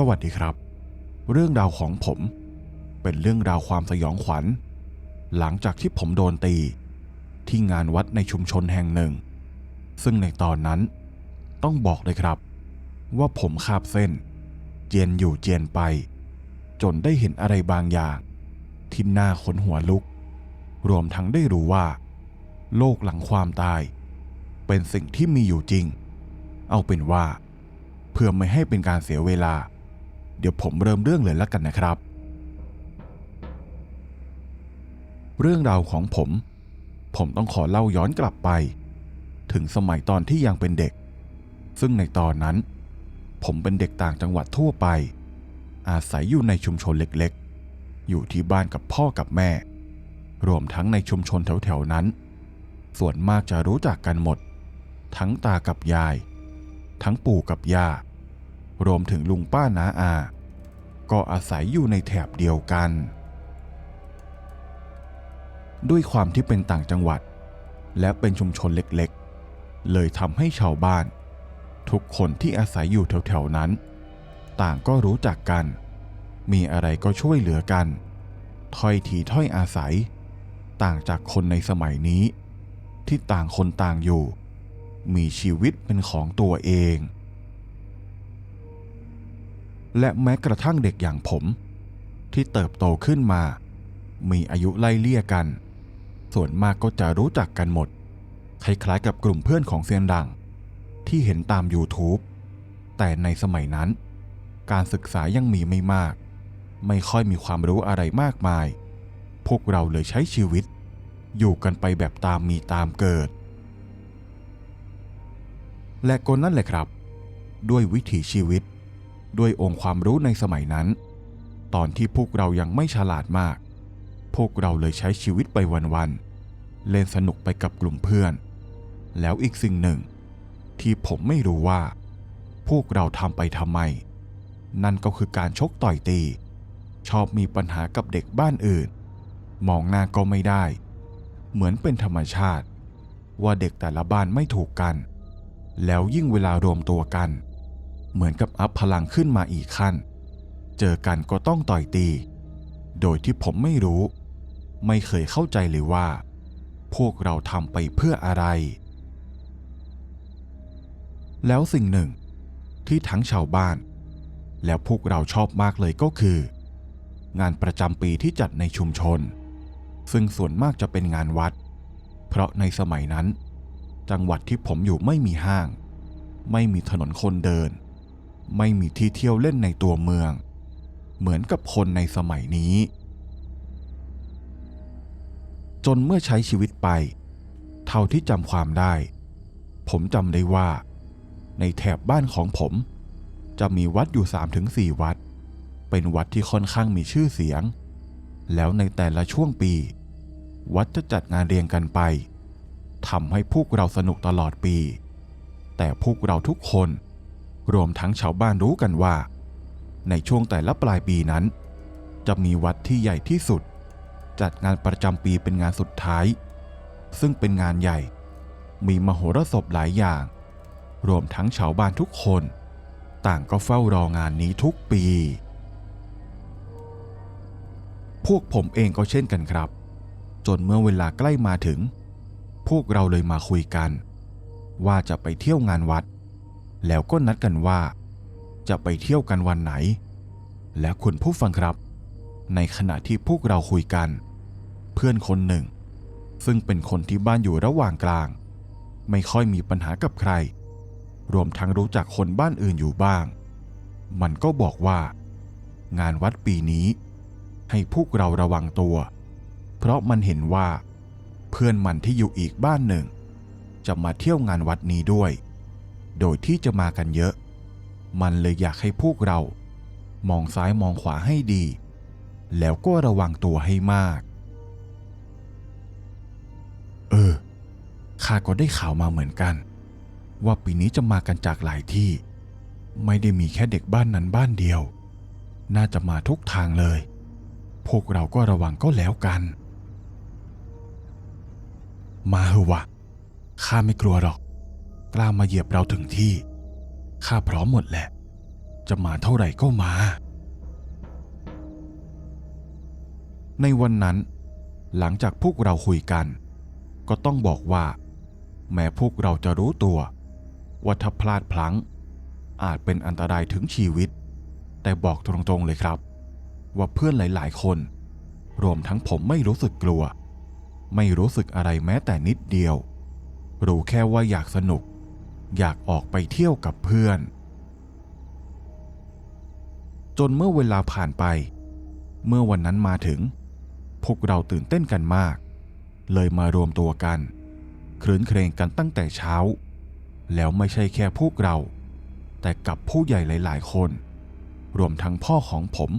สวัสดีครับ เรื่องราวของผม เป็นเรื่องราวความสยองขวัญ หลังจากที่ผมโดนตี ที่งานวัดในชุมชนแห่งหนึ่ง ซึ่งในตอนนั้น ต้องบอกเลยครับ ว่าผมคาบเส้น เจียนอยู่เจียนไป จนได้เห็นอะไรบางอย่างที่น่าขนหัวลุก รวมทั้งได้รู้ว่า โลกหลังความตาย เป็นสิ่งที่มีอยู่จริง เอาเป็นว่า เพื่อไม่ให้เป็นการเสียเวลา เดี๋ยวผมเริ่มเรื่องเลยแล้วกันนะครับ เรื่องราวของผม ผมต้องขอเล่าย้อนกลับไป ถึงสมัยตอนที่ยังเป็นเด็ก ซึ่งในตอนนั้น ผมเป็นเด็กต่างจังหวัดทั่วไป อาศัยอยู่ในชุมชนเล็กๆ อยู่ที่บ้านกับพ่อกับแม่ รวมทั้งในชุมชนแถวๆนั้น ส่วนมากจะรู้จักกันหมด ทั้งตากับยาย ทั้งปู่กับย่ารวมถึงลุงป้าน้าอา ก็อาศัยอยู่ในแถบเดียวกัน ด้วยความที่เป็นต่างจังหวัด และเป็นชุมชนเล็กๆ เลยทำให้ชาวบ้าน ทุกคนที่อาศัยอยู่แถวๆนั้น ต่างก็รู้จักกัน มีอะไรก็ช่วยเหลือกัน ถ้อยทีถ้อยอาศัย ต่างจากคนในสมัยนี้ ที่ต่างคนต่างอยู่ มีชีวิตเป็นของตัวเอง และแม้กระทั่งเด็กอย่างผม ที่เติบโตขึ้นมา มีอายุไล่เลี่ยกัน ส่วนมากก็จะรู้จักกันหมด คล้ายๆกับกลุ่มเพื่อนของเซียนดัง ที่เห็นตาม YouTube แต่ในสมัยนั้น การศึกษายังมีไม่มาก ไม่ค่อยมีความรู้อะไรมากมาย พวกเราเลยใช้ชีวิต อยู่กันไปแบบตามมีตามเกิด และก็นั่นแหละครับ ด้วยวิถีชีวิต ด้วยองค์ความรู้ในสมัยนั้น ตอนที่พวกเรายังไม่ฉลาดมาก พวกเราเลยใช้ชีวิตไปวันๆเล่นสนุกไปกับกลุ่มเพื่อน แล้วอีกสิ่งหนึ่ง ที่ผมไม่รู้ว่า พวกเราทำไปทำไม นั่นก็คือการชกต่อยตี ชอบมีปัญหากับเด็กบ้านอื่น มองหน้าก็ไม่ได้ เหมือนเป็นธรรมชาติ ว่าเด็กแต่ละบ้านไม่ถูกกัน แล้วยิ่งเวลารวมตัวกัน เหมือนกับอัพพลังขึ้นมาอีกขั้น เจอกันก็ต้องต่อยตี โดยที่ผมไม่รู้ ไม่เคยเข้าใจเลยว่า พวกเราทำไปเพื่ออะไร แล้วสิ่งหนึ่งที่ทั้งชาวบ้าน แล้วพวกเราชอบมากเลยก็คือ งานประจำปีที่จัดในชุมชน ซึ่งส่วนมากจะเป็นงานวัด เพราะในสมัยนั้น จังหวัดที่ผมอยู่ไม่มีห้าง ไม่มีถนนคนเดิน ไม่มีที่เที่ยวเล่นในตัวเมือง เหมือนกับคนในสมัยนี้ จนเมื่อใช้ชีวิตไป เท่าที่จำความได้ ผมจำได้ว่า ในแถบบ้านของผม จะมีวัดอยู่ 3-4 วัด เป็นวัดที่ค่อนข้างมีชื่อเสียง แล้วในแต่ละช่วงปี วัดจะจัดงานเรียงกันไปทำให้พวกเราสนุกตลอดปี แต่พวกเราทุกคน รวมทั้งชาวบ้านรู้กันว่า ในช่วงแต่ละปลายปีนั้น จะมีวัดที่ใหญ่ที่สุด จัดงานประจำปีเป็นงานสุดท้าย ซึ่งเป็นงานใหญ่ มีมโหรสพหลายอย่าง รวมทั้งชาวบ้านทุกคน ต่างก็เฝ้ารองานนี้ทุกปี พวกผมเองก็เช่นกันครับ จนเมื่อเวลาใกล้มาถึง พวกเราเลยมาคุยกัน ว่าจะไปเที่ยวงานวัด แล้วก็นัดกันว่า จะไปเที่ยวกันวันไหน และคุณผู้ฟังครับ ในขณะที่พวกเราคุยกัน เพื่อนคนหนึ่ง ซึ่งเป็นคนที่บ้านอยู่ระหว่างกลาง ไม่ค่อยมีปัญหากับใคร รวมทั้งรู้จักคนบ้านอื่นอยู่บ้าง มันก็บอกว่า งานวัดปีนี้ ให้พวกเราระวังตัว เพราะมันเห็นว่า เพื่อนมันที่อยู่อีกบ้านหนึ่ง จะมาเที่ยวงานวัดนี้ด้วย โดยที่จะมากันเยอะ มันเลยอยากให้พวกเรา มองซ้ายมองขวาให้ดี แล้วก็ระวังตัวให้มาก เออ ข้าก็ได้ข่าวมาเหมือนกัน ว่าปีนี้จะมากันจากหลายที่ ไม่ได้มีแค่เด็กบ้านนั้นบ้านเดียว น่าจะมาทุกทางเลย พวกเราก็ระวังก็แล้วกัน มาเหอะวะข้าไม่กลัวหรอก กล้ามาเหยียบเราถึงที่ ข้าพร้อมหมดแหละ จะมาเท่าไหร่ก็มา ในวันนั้น หลังจากพวกเราคุยกัน ก็ต้องบอกว่า แม้พวกเราจะรู้ตัว ว่าถ้าพลาดพลั้ง อาจเป็นอันตรายถึงชีวิต แต่บอกตรงๆเลยครับ ว่าเพื่อนหลายๆ คน รวมทั้งผมไม่รู้สึกกลัว ไม่รู้สึกอะไรแม้แต่นิดเดียวรู้แค่ว่าอยากสนุก อยากออกไปเที่ยวกับเพื่อน จนเมื่อเวลาผ่านไป เมื่อวันนั้นมาถึง พวกเราตื่นเต้นกันมาก เลยมารวมตัวกันครื้นเครงกันตั้งแต่เช้า แล้วไม่ใช่แค่พวกเรา แต่กับผู้ใหญ่หลาย ๆ คน รวมทั้งพ่อของผม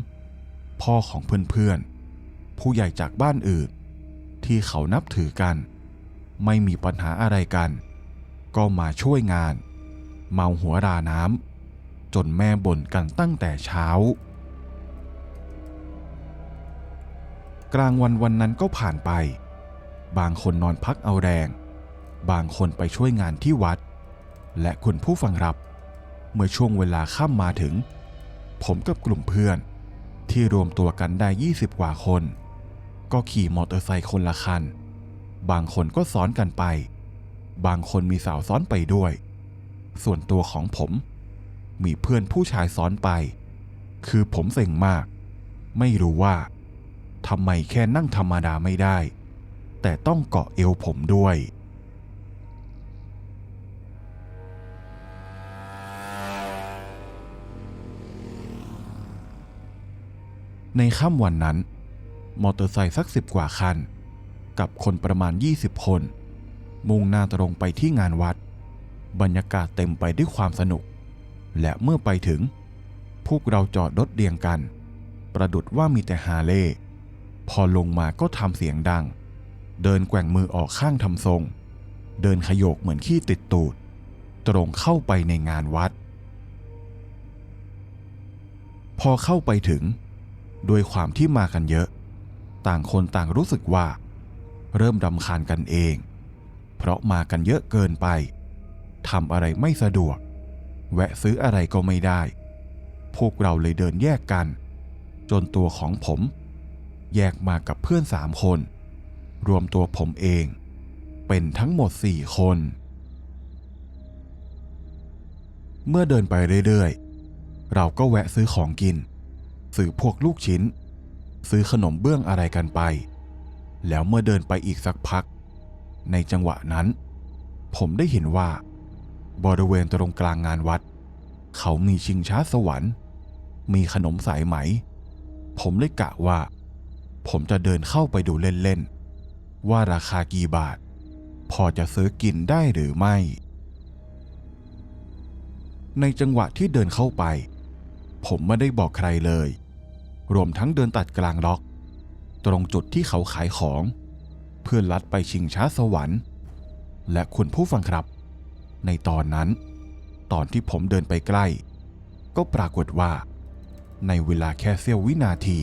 พ่อของเพื่อนๆ ผู้ใหญ่จากบ้านอื่น ที่เขานับถือกัน ไม่มีปัญหาอะไรกัน ก็มาช่วยงาน เมาหัวราน้ำจนแม่บ่นกันตั้งแต่เช้า กลางวันวันนั้นก็ผ่านไป บางคนนอนพักเอาแรง บางคนไปช่วยงานที่วัด และคุณผู้ฟังรับ เมื่อช่วงเวลาค่ำมาถึง ผมกับกลุ่มเพื่อน ที่รวมตัวกันได้ 20 กว่าคน ก็ขี่มอเตอร์ไซค์คนละคัน บางคนก็ซ้อนกันไป บางคนมีสาวซ้อนไปด้วย ส่วนตัวของผม มีเพื่อนผู้ชายซ้อนไป คือผมเซ็งมาก ไม่รู้ว่าทำไมแค่นั่งธรรมดาไม่ได้ แต่ต้องเกาะเอวผมด้วยในค่ำวันนั้น มอเตอร์ไซค์สักสิบกว่าคัน กับคนประมาณ 20 คน มุ่งหน้าตรงไปที่งานวัด บรรยากาศเต็มไปด้วยความสนุก และเมื่อไปถึง พวกเราจอดรถเรียงกัน ประดุดว่ามีแต่ฮาเล่พอลงมาก็ทำเสียงดัง เดินแกว่งมือออกข้างทำทรง เดินขยโยกเหมือนขี้ติดตูด ตรงเข้าไปในงานวัด พอเข้าไปถึงด้วยความที่มากันเยอะ ต่างคนต่างรู้สึกว่า เริ่มรำคาญกันเอง เพราะมากันเยอะเกินไปทำอะไรไม่สะดวก แวะซื้ออะไรก็ไม่ได้ พวกเราเลยเดินแยกกัน จนตัวของผม แยกมากับเพื่อนสามคน รวมตัวผมเอง เป็นทั้งหมดสี่คน เมื่อเดินไปเรื่อยๆ เราก็แวะซื้อของกิน ซื้อพวกลูกชิ้น ซื้อขนมเบื้องอะไรกันไป แล้วเมื่อเดินไปอีกสักพัก ในจังหวะนั้น ผมได้เห็นว่า บริเวณตรงกลางงานวัด เขามีชิงช้าสวรรค์ มีขนมสายไหม ผมเลยกะว่า ผมจะเดินเข้าไปดูเล่นๆ ว่าราคากี่บาท พอจะซื้อกินได้หรือไม่ ในจังหวะที่เดินเข้าไป ผมไม่ได้บอกใครเลย รวมทั้งเดินตัดกลางล็อก ตรงจุดที่เขาขายของ เพื่อลัดไปชิงช้าสวรรค์ และคุณผู้ฟังครับ ในตอนนั้น ตอนที่ผมเดินไปใกล้ ก็ปรากฏว่า ในเวลาแค่เสี้ยววินาที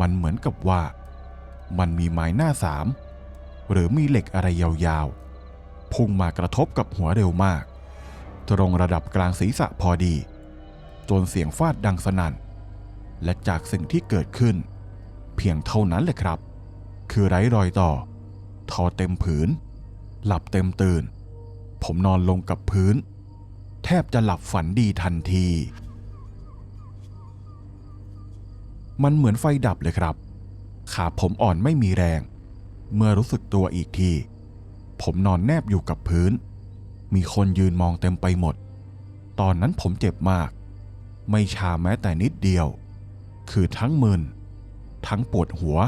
มันเหมือนกับว่า มันมีไม้หน้าสาม หรือมีเหล็กอะไรยาวๆ พุ่งมากระทบกับหัวเร็วมากตรงระดับกลางศีรษะพอดี จนเสียงฟาดดังสนั่น และจากสิ่งที่เกิดขึ้น เพียงเท่านั้นแหละครับ คือไร้รอยต่อ ทอเต็มผืน หลับเต็มตื่น ผมนอนลงกับพื้น แทบจะหลับฝันดีทันที มันเหมือนไฟดับเลยครับ ขาผมอ่อนไม่มีแรง เมื่อรู้สึกตัวอีกที ผมนอนแนบอยู่กับพื้น มีคนยืนมองเต็มไปหมด ตอนนั้นผมเจ็บมาก ไม่ชาแม้แต่นิดเดียว คือทั้งมึนทั้งปวดหัว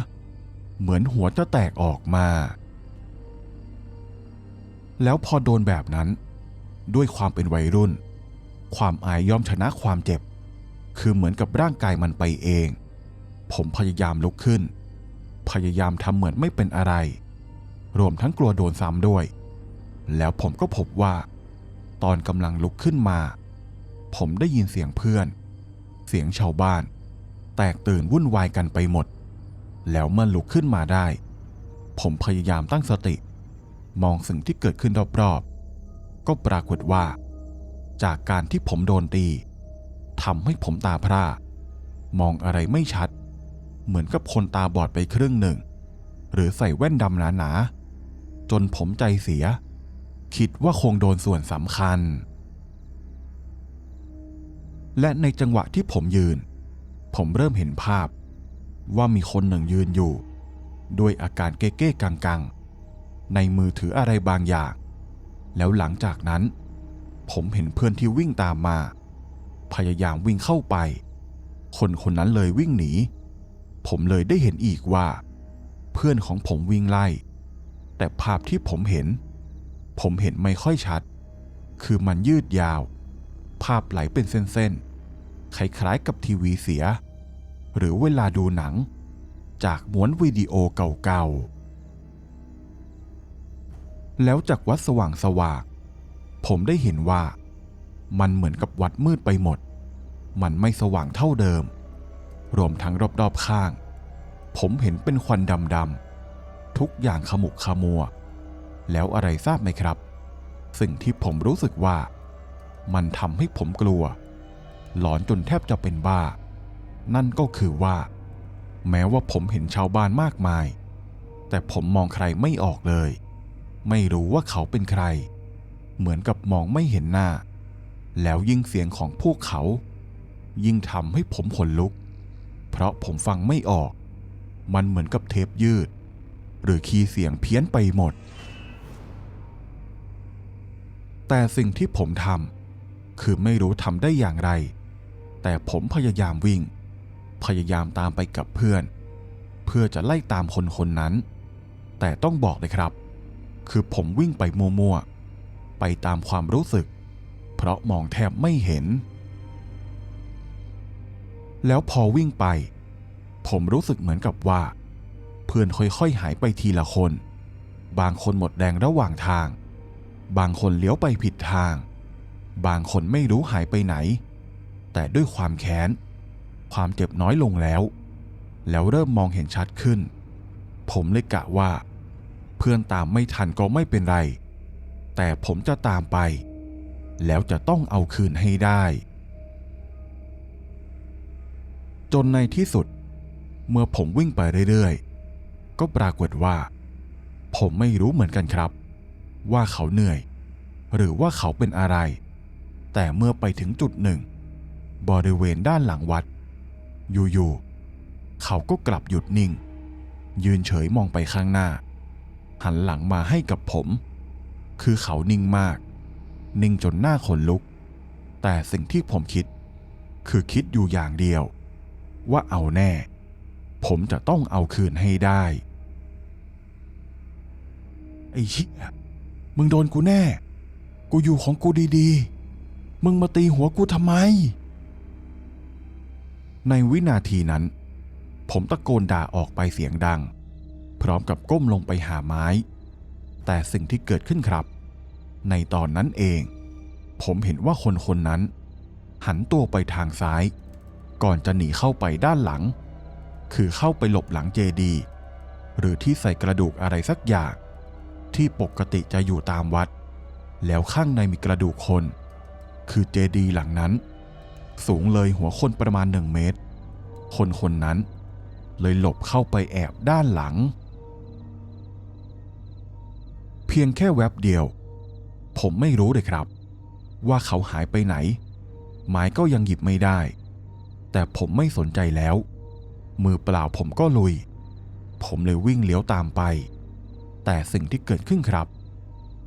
เหมือนหัวจะแตกออกมา แล้วพอโดนแบบนั้น ด้วยความเป็นวัยรุ่น ความอายย่อมชนะความเจ็บ คือเหมือนกับร่างกายมันไปเอง ผมพยายามลุกขึ้น พยายามทำเหมือนไม่เป็นอะไร รวมทั้งกลัวโดนซ้ำด้วย แล้วผมก็พบว่า ตอนกำลังลุกขึ้นมา ผมได้ยินเสียงเพื่อน เสียงชาวบ้าน แตกตื่นวุ่นวายกันไปหมด แล้วเมื่อลุกขึ้นมาได้ ผมพยายามตั้งสติ มองสิ่งที่เกิดขึ้นรอบๆ ก็ปรากฏว่า จากการที่ผมโดนตีทำให้ผมตาพร่ามองอะไรไม่ชัด เหมือนกับคนตาบอดไปครึ่งหนึ่ง หรือใส่แว่นดำหนาๆ จนผมใจเสีย คิดว่าคงโดนส่วนสำคัญ และในจังหวะที่ผมยืน ผมเริ่มเห็นภาพ ว่ามีคนหนึ่งยืนอยู่ ด้วยอาการเก้ๆกังๆ ในมือถืออะไรบางอย่าง แล้วหลังจากนั้น ผมเห็นเพื่อนที่วิ่งตามมา พยายามวิ่งเข้าไป คนคนนั้นเลยวิ่งหนี ผมเลยได้เห็นอีกว่า เพื่อนของผมวิ่งไล่ แต่ภาพที่ผมเห็น ผมเห็นไม่ค่อยชัด คือมันยืดยาว ภาพไหลเป็นเส้นๆคล้ายๆกับทีวีเสีย หรือเวลาดูหนัง จากม้วนวิดีโอเก่าๆ แล้วจากวัดสว่างสว่างผมได้เห็นว่ามันเหมือนกับวัดมืดไปหมด มันไม่สว่างเท่าเดิม รวมทั้งรอบๆข้าง ผมเห็นเป็นควันดำๆ ทุกอย่างขมุกขมัว แล้วอะไรทราบไหมครับ สิ่งที่ผมรู้สึกว่า มันทำให้ผมกลัว หลอนจนแทบจะเป็นบ้า นั่นก็คือว่า แม้ว่าผมเห็นชาวบ้านมากมาย แต่ผมมองใครไม่ออกเลย ไม่รู้ว่าเขาเป็นใคร เหมือนกับมองไม่เห็นหน้า แล้วยิ่งเสียงของพวกเขา ยิ่งทำให้ผมขนลุก เพราะผมฟังไม่ออก มันเหมือนกับเทปยืด หรือคีย์เสียงเพี้ยนไปหมด แต่สิ่งที่ผมทำคือไม่รู้ทำได้อย่างไร แต่ผมพยายามวิ่ง พยายามตามไปกับเพื่อน เพื่อจะไล่ตามคนคนนั้น แต่ต้องบอกเลยครับ คือผมวิ่งไปมัวๆไปตามความรู้สึก เพราะมองแทบไม่เห็น แล้วพอวิ่งไป ผมรู้สึกเหมือนกับว่า เพื่อนค่อยๆหายไปทีละคน บางคนหมดแรงระหว่างทาง บางคนเลี้ยวไปผิดทาง บางคนไม่รู้หายไปไหน แต่ด้วยความแค้น ความเจ็บน้อยลงแล้ว แล้วเริ่มมองเห็นชัดขึ้น ผมเลยกะว่า เพื่อนตามไม่ทันก็ไม่เป็นไร แต่ผมจะตามไป แล้วจะต้องเอาคืนให้ได้ จนในที่สุด เมื่อผมวิ่งไปเรื่อยๆ ก็ปรากฏว่า ผมไม่รู้เหมือนกันครับ ว่าเขาเหนื่อย หรือว่าเขาเป็นอะไร แต่เมื่อไปถึงจุดหนึ่งบริเวณด้านหลังวัด อยู่ๆเขาก็กลับหยุดนิ่ง ยืนเฉยมองไปข้างหน้า หันหลังมาให้กับผม คือเขานิ่งมาก นิ่งจนหน้าขนลุก แต่สิ่งที่ผมคิด คือคิดอยู่อย่างเดียว ว่าเอาแน่ ผมจะต้องเอาคืนให้ได้ ไอ้เหี้ยมึงโดนกูแน่ กูอยู่ของกูดีๆ มึงมาตีหัวกูทำไม ในวินาทีนั้น ผมตะโกนด่าออกไปเสียงดัง พร้อมกับก้มลงไปหาไม้ แต่สิ่งที่เกิดขึ้นครับ ในตอนนั้นเอง ผมเห็นว่าคนคนนั้น หันตัวไปทางซ้าย ก่อนจะหนีเข้าไปด้านหลัง คือเข้าไปหลบหลังเจดีหรือที่ใส่กระดูกอะไรสักอย่าง ที่ปกติจะอยู่ตามวัด แล้วข้างในมีกระดูกคน คือเจดีหลังนั้น สูงเลยหัวคนประมาณหนึ่งเมตร คนคนนั้น เลยหลบเข้าไปแอบด้านหลัง เพียงแค่แวบเดียว ผมไม่รู้เลยครับ ว่าเขาหายไปไหนไม้ก็ยังหยิบไม่ได้ แต่ผมไม่สนใจแล้ว มือเปล่าผมก็ลุย ผมเลยวิ่งเลี้ยวตามไป แต่สิ่งที่เกิดขึ้นครับ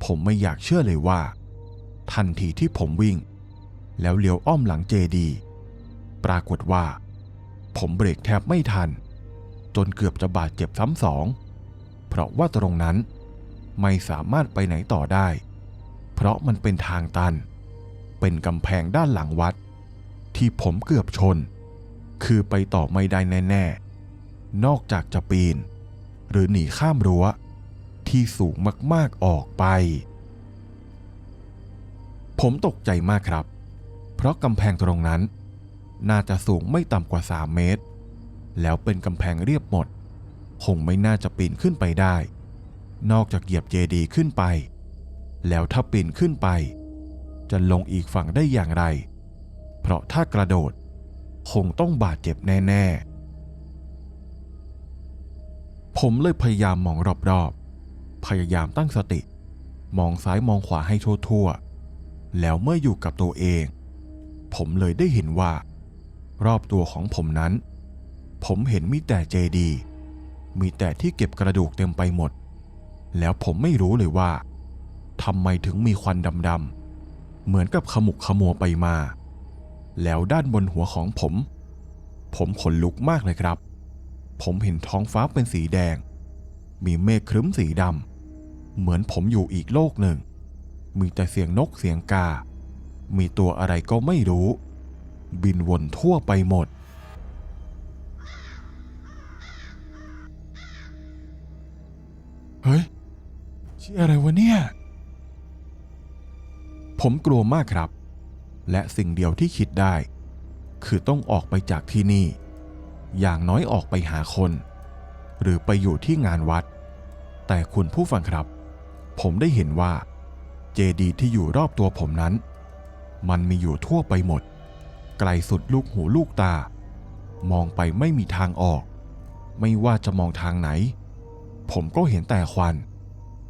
ผมไม่อยากเชื่อเลยว่า ทันทีที่ผมวิ่ง แล้วเลี้ยวอ้อมหลังเจดี ปรากฏว่า ผมเบรกแทบไม่ทัน จนเกือบจะบาดเจ็บซ้ำสอง เพราะว่าตรงนั้นไม่สามารถไปไหนต่อได้ เพราะมันเป็นทางตัน เป็นกำแพงด้านหลังวัด ที่ผมเกือบชน คือไปต่อไม่ได้แน่ๆ นอกจากจะปีน หรือหนีข้ามรั้ว ที่สูงมากๆออกไป ผมตกใจมากครับ เพราะกำแพงตรงนั้น น่าจะสูงไม่ต่ำกว่า 3 เมตร แล้วเป็นกำแพงเรียบหมด คงไม่น่าจะปีนขึ้นไปได้ นอกจากเหยียบเจดีขึ้นไป แล้วถ้าปีนขึ้นไป จะลงอีกฝั่งได้อย่างไร เพราะถ้ากระโดด คงต้องบาดเจ็บแน่ๆ ผมเลยพยายามมองรอบๆ พยายามตั้งสติ มองซ้ายมองขวาให้ทั่วๆแล้วเมื่ออยู่กับตัวเอง ผมเลยได้เห็นว่า รอบตัวของผมนั้น ผมเห็นมีแต่เจดี มีแต่ที่เก็บกระดูกเต็มไปหมด แล้วผมไม่รู้เลยว่าทำไมถึงมีควันดำๆเหมือนกับขมุกขมัวไปมา แล้วด้านบนหัวของผม ผมขนลุกมากเลยครับ ผมเห็นท้องฟ้าเป็นสีแดง มีเมฆครึ้มสีดำเหมือนผมอยู่อีกโลกหนึ่ง มีแต่เสียงนกเสียงกา มีตัวอะไรก็ไม่รู้ บินวนทั่วไปหมด เฮ้ยชื่ออะไรวะเนี่ย ผมกลัวมากครับ และสิ่งเดียวที่คิดได้ คือต้องออกไปจากที่นี่ อย่างน้อยออกไปหาคน หรือไปอยู่ที่งานวัด แต่คุณผู้ฟังครับ ผมได้เห็นว่า เจดีย์ที่อยู่รอบตัวผมนั้น มันมีอยู่ทั่วไปหมด ไกลสุดลูกหูลูกตา มองไปไม่มีทางออก ไม่ว่าจะมองทางไหน ผมก็เห็นแต่ควัน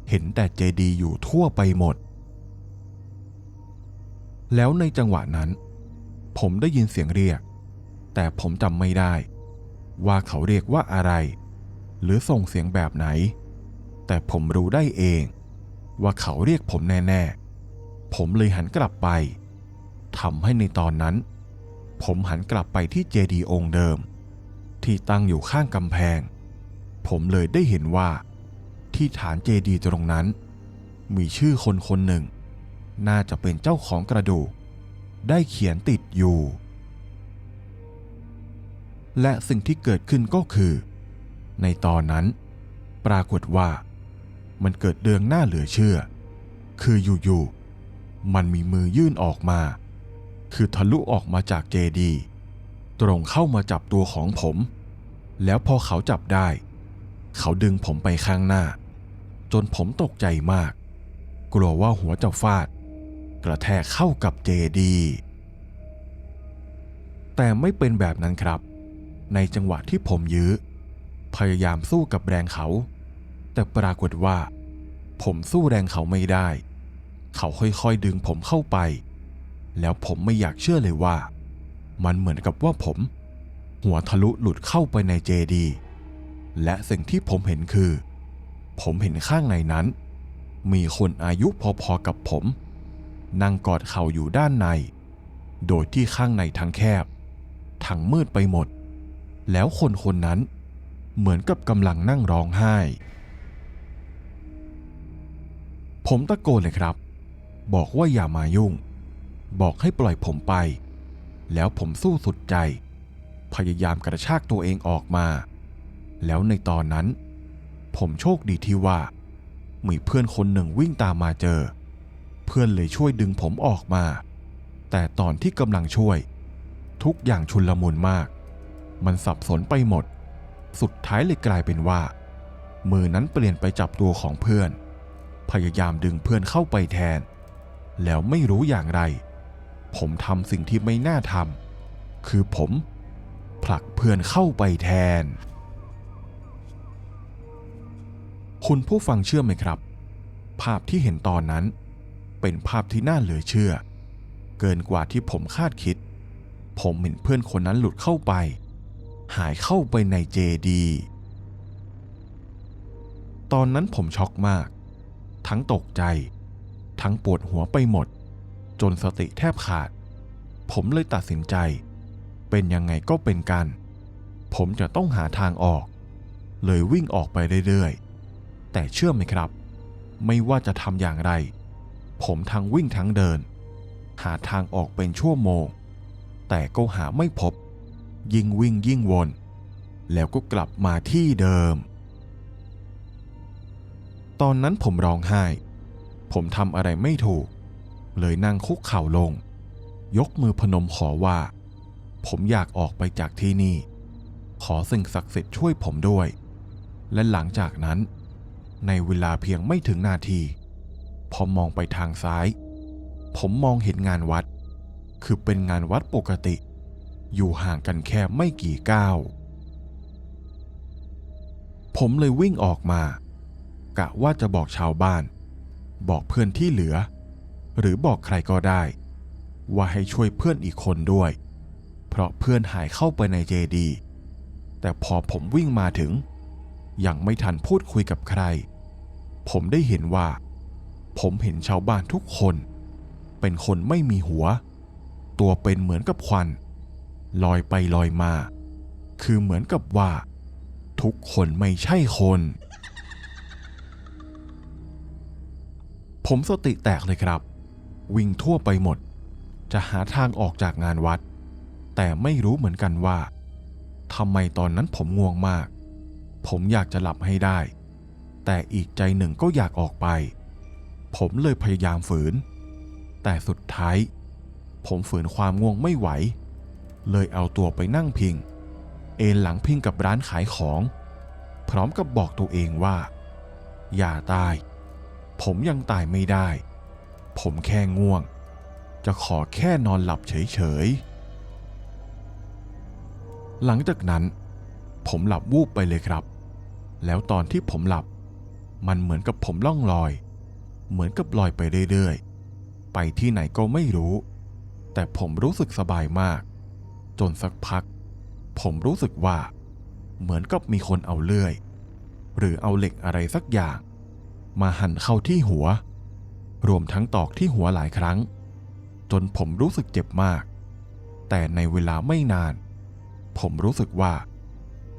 เห็นแต่เจดีย์อยู่ทั่วไปหมด แล้วในจังหวะนั้น ผมได้ยินเสียงเรียก แต่ผมจำไม่ได้ ว่าเขาเรียกว่าอะไร หรือส่งเสียงแบบไหน แต่ผมรู้ได้เอง ว่าเขาเรียกผมแน่ ๆผมเลยหันกลับไป ทำให้ในตอนนั้น ผมหันกลับไปที่เจดีย์องค์เดิม ที่ตั้งอยู่ข้างกำแพง ผมเลยได้เห็นว่า ที่ฐานเจดีย์ตรงนั้น มีชื่อคนคนหนึ่ง น่าจะเป็นเจ้าของกระดูก ได้เขียนติดอยู่ และสิ่งที่เกิดขึ้นก็คือ ในตอนนั้น ปรากฏว่า มันเกิดเรื่องหน่าเหลือเชื่อ คืออยู่ๆมันมีมือยื่นออกมา คือทะลุออกมาจากเจดี ตรงเข้ามาจับตัวของผม แล้วพอเขาจับได้ เขาดึงผมไปข้างหน้า จนผมตกใจมาก กลัวว่าหัวจะฟาด กระแทกเข้ากับเจดี แต่ไม่เป็นแบบนั้นครับ ในจังหวะที่ผมยื้อ พยายามสู้กับแรงเขา แต่ปรากฏว่า ผมสู้แรงเขาไม่ได้ เขาค่อยๆดึงผมเข้าไป แล้วผมไม่อยากเชื่อเลยว่า มันเหมือนกับว่าผม หัวทะลุหลุดเข้าไปในเจดี และสิ่งที่ผมเห็นคือ ผมเห็นข้างในนั้น มีคนอายุพอๆกับผม นั่งกอดเข่าอยู่ด้านใน โดยที่ข้างในทั้งแคบ ทั้งมืดไปหมด แล้วคนคนนั้นเหมือนกับกำลังนั่งร้องไห้ ผมตะโกนเลยครับ บอกว่าอย่ามายุ่ง บอกให้ปล่อยผมไป แล้วผมสู้สุดใจ พยายามกระชากตัวเองออกมา แล้วในตอนนั้น ผมโชคดีที่ว่า มีเพื่อนคนหนึ่งวิ่งตามมาเจอ เพื่อนเลยช่วยดึงผมออกมา แต่ตอนที่กำลังช่วย ทุกอย่างชุนลมุนมาก มันสับสนไปหมด สุดท้ายเลยกลายเป็นว่า มือนั้นเปลี่ยนไปจับตัวของเพื่อน พยายามดึงเพื่อนเข้าไปแทน แล้วไม่รู้อย่างไร ผมทำสิ่งที่ไม่น่าทำคือผมผลักเพื่อนเข้าไปแทน คุณผู้ฟังเชื่อไหมครับ ภาพที่เห็นตอนนั้น เป็นภาพที่น่าเหลือเชื่อ เกินกว่าที่ผมคาดคิด ผมเห็นเพื่อนคนนั้นหลุดเข้าไป หายเข้าไปในเจดี ตอนนั้นผมช็อกมาก ทั้งตกใจ ทั้งปวดหัวไปหมด จนสติแทบขาด ผมเลยตัดสินใจ เป็นยังไงก็เป็นกัน ผมจะต้องหาทางออก เลยวิ่งออกไปเรื่อยๆ แต่เชื่อไหมครับ ไม่ว่าจะทำอย่างไร ผมทั้งวิ่งทั้งเดิน หาทางออกเป็นชั่วโมง แต่ก็หาไม่พบ ยิ่งวิ่งยิ่งวน แล้วก็กลับมาที่เดิม ตอนนั้นผมร้องไห้ ผมทำอะไรไม่ถูก เลยนั่งคุกเข่าลง ยกมือพนมขอว่า ผมอยากออกไปจากที่นี่ ขอสิ่งศักดิ์สิทธิ์ช่วยผมด้วย และหลังจากนั้น ในเวลาเพียงไม่ถึงนาที พอมองไปทางซ้าย ผมมองเห็นงานวัด คือเป็นงานวัดปกติ อยู่ห่างกันแค่ไม่กี่ก้าวผมเลยวิ่งออกมา กะว่าจะบอกชาวบ้าน บอกเพื่อนที่เหลือ หรือบอกใครก็ได้ ว่าให้ช่วยเพื่อนอีกคนด้วย เพราะเพื่อนหายเข้าไปในเจดี แต่พอผมวิ่งมาถึง ยังไม่ทันพูดคุยกับใคร ผมได้เห็นว่า ผมเห็นชาวบ้านทุกคน เป็นคนไม่มีหัว ตัวเป็นเหมือนกับควัน ลอยไปลอยมา คือเหมือนกับว่า ทุกคนไม่ใช่คนผมสติแตกเลยครับ วิ่งทั่วไปหมด จะหาทางออกจากงานวัด แต่ไม่รู้เหมือนกันว่าทำไมตอนนั้นผมง่วงมาก ผมอยากจะหลับให้ได้ แต่อีกใจหนึ่งก็อยากออกไป ผมเลยพยายามฝืน แต่สุดท้าย ผมฝืนความง่วงไม่ไหว เลยเอาตัวไปนั่งพิง เอนหลังพิงกับร้านขายของ พร้อมกับบอกตัวเองว่า อย่าตาย ผมยังตายไม่ได้ ผมแค่ง่วง จะขอแค่นอนหลับเฉยๆ หลังจากนั้น ผมหลับวูบไปเลยครับ แล้วตอนที่ผมหลับ มันเหมือนกับผมล่องลอย เหมือนกับลอยไปเรื่อยๆ ไปที่ไหนก็ไม่รู้ แต่ผมรู้สึกสบายมาก จนสักพัก ผมรู้สึกว่า เหมือนกับมีคนเอาเลื่อย หรือเอาเหล็กอะไรสักอย่าง มาหั่นเข้าที่หัว รวมทั้งตอกที่หัวหลายครั้ง จนผมรู้สึกเจ็บมาก แต่ในเวลาไม่นาน ผมรู้สึกว่า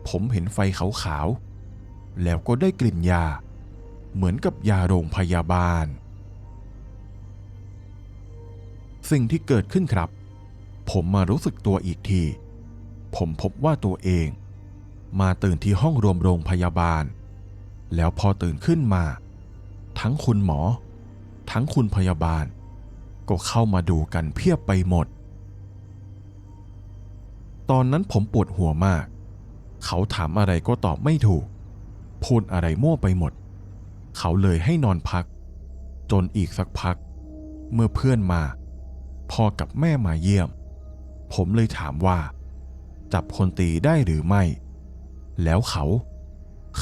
ผมเห็นไฟขาวๆ แล้วก็ได้กลิ่นยา เหมือนกับยาโรงพยาบาล สิ่งที่เกิดขึ้นครับ ผมมารู้สึกตัวอีกที ผมพบว่าตัวเอง มาตื่นที่ห้องรวมโรงพยาบาล แล้วพอตื่นขึ้นมา ทั้งคุณหมอ ทั้งคุณพยาบาล ก็เข้ามาดูกันเพียบไปหมด ตอนนั้นผมปวดหัวมาก เขาถามอะไรก็ตอบไม่ถูก พูดอะไรมั่วไปหมด เขาเลยให้นอนพัก จนอีกสักพัก เมื่อเพื่อนมา พ่อกับแม่มาเยี่ยม ผมเลยถามว่า จับคนตีได้หรือไม่ แล้วเขา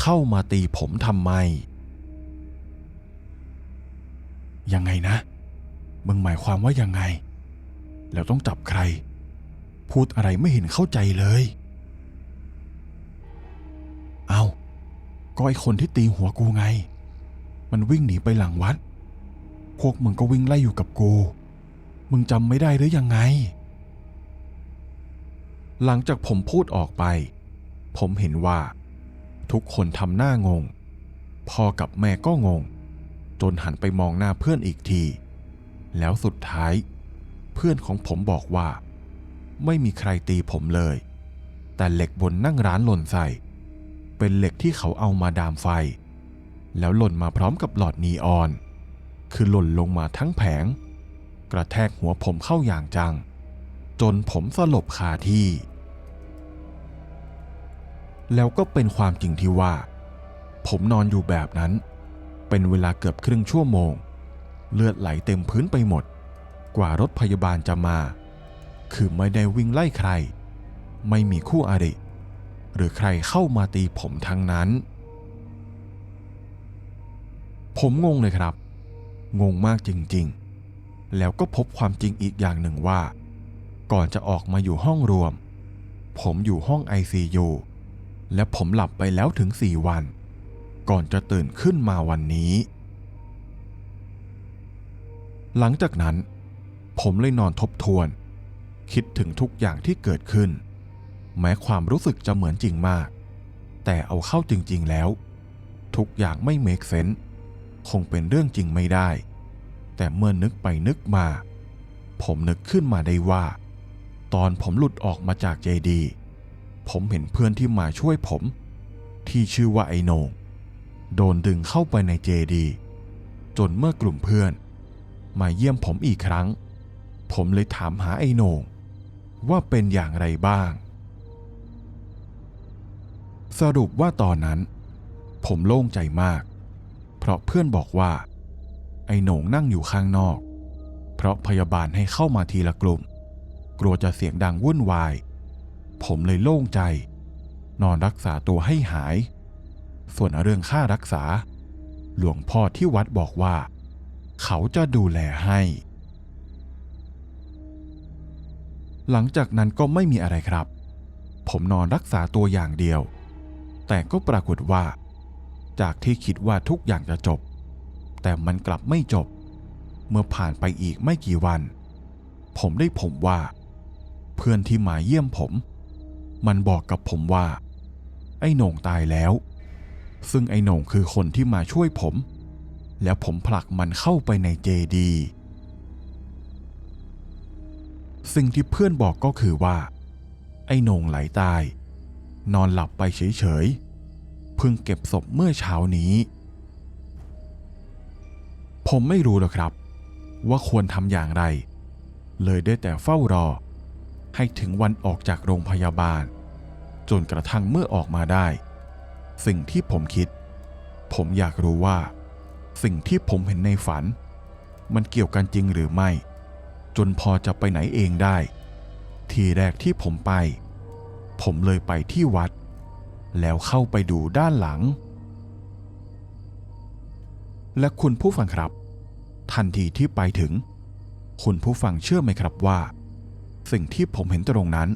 เข้ามาตีผมทำไม ยังไงนะ มึงหมายความว่ายังไง แล้วต้องจับใคร พูดอะไรไม่เห็นเข้าใจเลย เอาก็ไอคนที่ตีหัวกูไง มันวิ่งหนีไปหลังวัด พวกมึงก็วิ่งไล่อยู่กับกู มึงจำไม่ได้หรือยังไง หลังจากผมพูดออกไป ผมเห็นว่า ทุกคนทำหน้างง พ่อกับแม่ก็งง จนหันไปมองหน้าเพื่อนอีกที แล้วสุดท้าย เพื่อนของผมบอกว่า ไม่มีใครตีผมเลย แต่เหล็กบนนั่งร้านหล่นใส่ เป็นเหล็กที่เขาเอามาดามไฟ แล้วหล่นมาพร้อมกับหลอดนีออน คือหล่นลงมาทั้งแผง กระแทกหัวผมเข้าอย่างจัง จนผมสลบคาที่ แล้วก็เป็นความจริงที่ว่า ผมนอนอยู่แบบนั้น เป็นเวลาเกือบครึ่งชั่วโมง เลือดไหลเต็มพื้นไปหมด กว่ารถพยาบาลจะมา คือไม่ได้วิ่งไล่ใคร ไม่มีคู่อริ หรือใครเข้ามาตีผมทั้งนั้น ผมงงเลยครับ งงมากจริงๆ แล้วก็พบความจริงอีกอย่างหนึ่งว่า ก่อนจะออกมาอยู่ห้องรวม ผมอยู่ห้อง ICU และผมหลับไปแล้วถึงสี่วัน ก่อนจะตื่นขึ้นมาวันนี้ หลังจากนั้น ผมเลยนอนทบทวน คิดถึงทุกอย่างที่เกิดขึ้น แม้ความรู้สึกจะเหมือนจริงมาก แต่เอาเข้าจริง ๆแล้ว ทุกอย่างไม่เมคเซนส์คงเป็นเรื่องจริงไม่ได้ แต่เมื่อนึกไปนึกมา ผมนึกขึ้นมาได้ว่า ตอนผมหลุดออกมาจากเจดี ผมเห็นเพื่อนที่มาช่วยผม ที่ชื่อว่าไอโหนง โดนดึงเข้าไปในเจดี จนเมื่อกลุ่มเพื่อน มาเยี่ยมผมอีกครั้ง ผมเลยถามหาไอโหนงว่าเป็นอย่างไรบ้าง สรุปว่าตอนนั้น ผมโล่งใจมาก เพราะเพื่อนบอกว่า ไอโหนงนั่งอยู่ข้างนอก เพราะพยาบาลให้เข้ามาทีละกลุ่ม กลัวจะเสียงดังวุ่นวาย ผมเลยโล่งใจ นอนรักษาตัวให้หาย ส่วนเรื่องค่ารักษา หลวงพ่อที่วัดบอกว่า เขาจะดูแลให้ หลังจากนั้นก็ไม่มีอะไรครับ ผมนอนรักษาตัวอย่างเดียว แต่ก็ปรากฏว่า จากที่คิดว่าทุกอย่างจะจบ แต่มันกลับไม่จบ เมื่อผ่านไปอีกไม่กี่วัน ผมได้ผมว่า เพื่อนที่มาเยี่ยมผม มันบอกกับผมว่า ไอ้โหน่งตายแล้ว ซึ่งไอ้หน่งคือคนที่มาช่วยผม แล้วผมผลักมันเข้าไปในเจดีสิ่งที่เพื่อนบอกก็คือว่า ไอ้หน่งไหลตาย นอนหลับไปเฉยๆเพิ่งเก็บศพเมื่อเช้านี้ ผมไม่รู้หรอกครับ ว่าควรทำอย่างไร เลยได้แต่เฝ้ารอ ให้ถึงวันออกจากโรงพยาบาล จนกระทั่งเมื่อออกมาได้ สิ่งที่ผมคิด ผมอยากรู้ว่า สิ่งที่ผมเห็นในฝัน มันเกี่ยวกันจริงหรือไม่ จนพอจะไปไหนเองได้ ทีแรกที่ผมไป ผมเลยไปที่วัด แล้วเข้าไปดูด้านหลัง และคุณผู้ฟังครับ ทันทีที่ไปถึง คุณผู้ฟังเชื่อไหมครับว่า สิ่งที่ผมเห็นตรงนั้น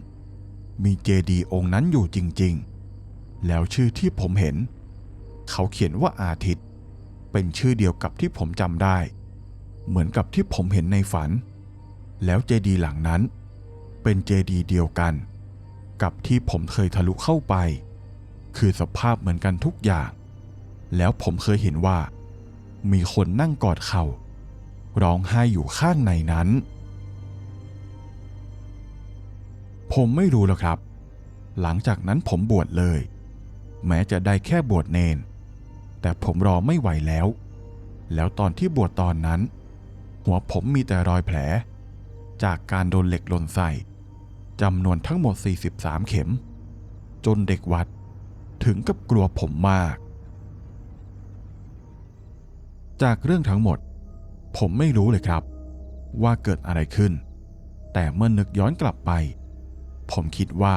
มีเจดีย์องค์นั้นอยู่จริง ๆ แล้วชื่อที่ผมเห็น เขาเขียนว่าอาทิตย์ เป็นชื่อเดียวกับที่ผมจำได้ เหมือนกับที่ผมเห็นในฝัน แล้วเจดีหลังนั้น เป็นเจดีเดียวกัน กับที่ผมเคยทะลุเข้าไป คือสภาพเหมือนกันทุกอย่าง แล้วผมเคยเห็นว่า มีคนนั่งกอดเข่าร้องไห้อยู่ข้างในนั้น ผมไม่รู้แล้วครับ หลังจากนั้นผมบวชเลย แม้จะได้แค่บวชเนน แต่ผมรอไม่ไหวแล้ว แล้วตอนที่บวชตอนนั้น หัวผมมีแต่รอยแผล จากการโดนเหล็กหล่นใส่จำนวนทั้งหมด 43 เข็ม จนเด็กวัดถึงกับกลัวผมมาก จากเรื่องทั้งหมด ผมไม่รู้เลยครับ ว่าเกิดอะไรขึ้น แต่เมื่อนึกย้อนกลับไป ผมคิดว่า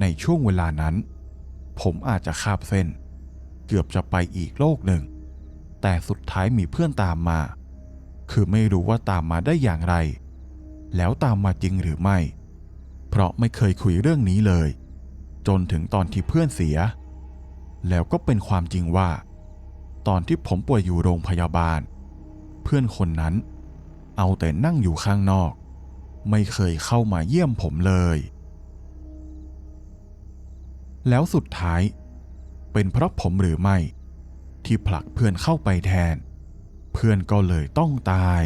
ในช่วงเวลานั้น ผมอาจจะคาบเส้น เกือบจะไปอีกโลกหนึ่ง แต่สุดท้ายมีเพื่อนตามมา คือไม่รู้ว่าตามมาได้อย่างไร แล้วตามมาจริงหรือไม่ เพราะไม่เคยคุยเรื่องนี้เลย จนถึงตอนที่เพื่อนเสีย แล้วก็เป็นความจริงว่า ตอนที่ผมป่วยอยู่โรงพยาบาล เพื่อนคนนั้น เอาแต่นั่งอยู่ข้างนอก ไม่เคยเข้ามาเยี่ยมผมเลย แล้วสุดท้าย เป็นเพราะผมหรือไม่ ที่ผลักเพื่อนเข้าไปแทน เพื่อนก็เลยต้องตาย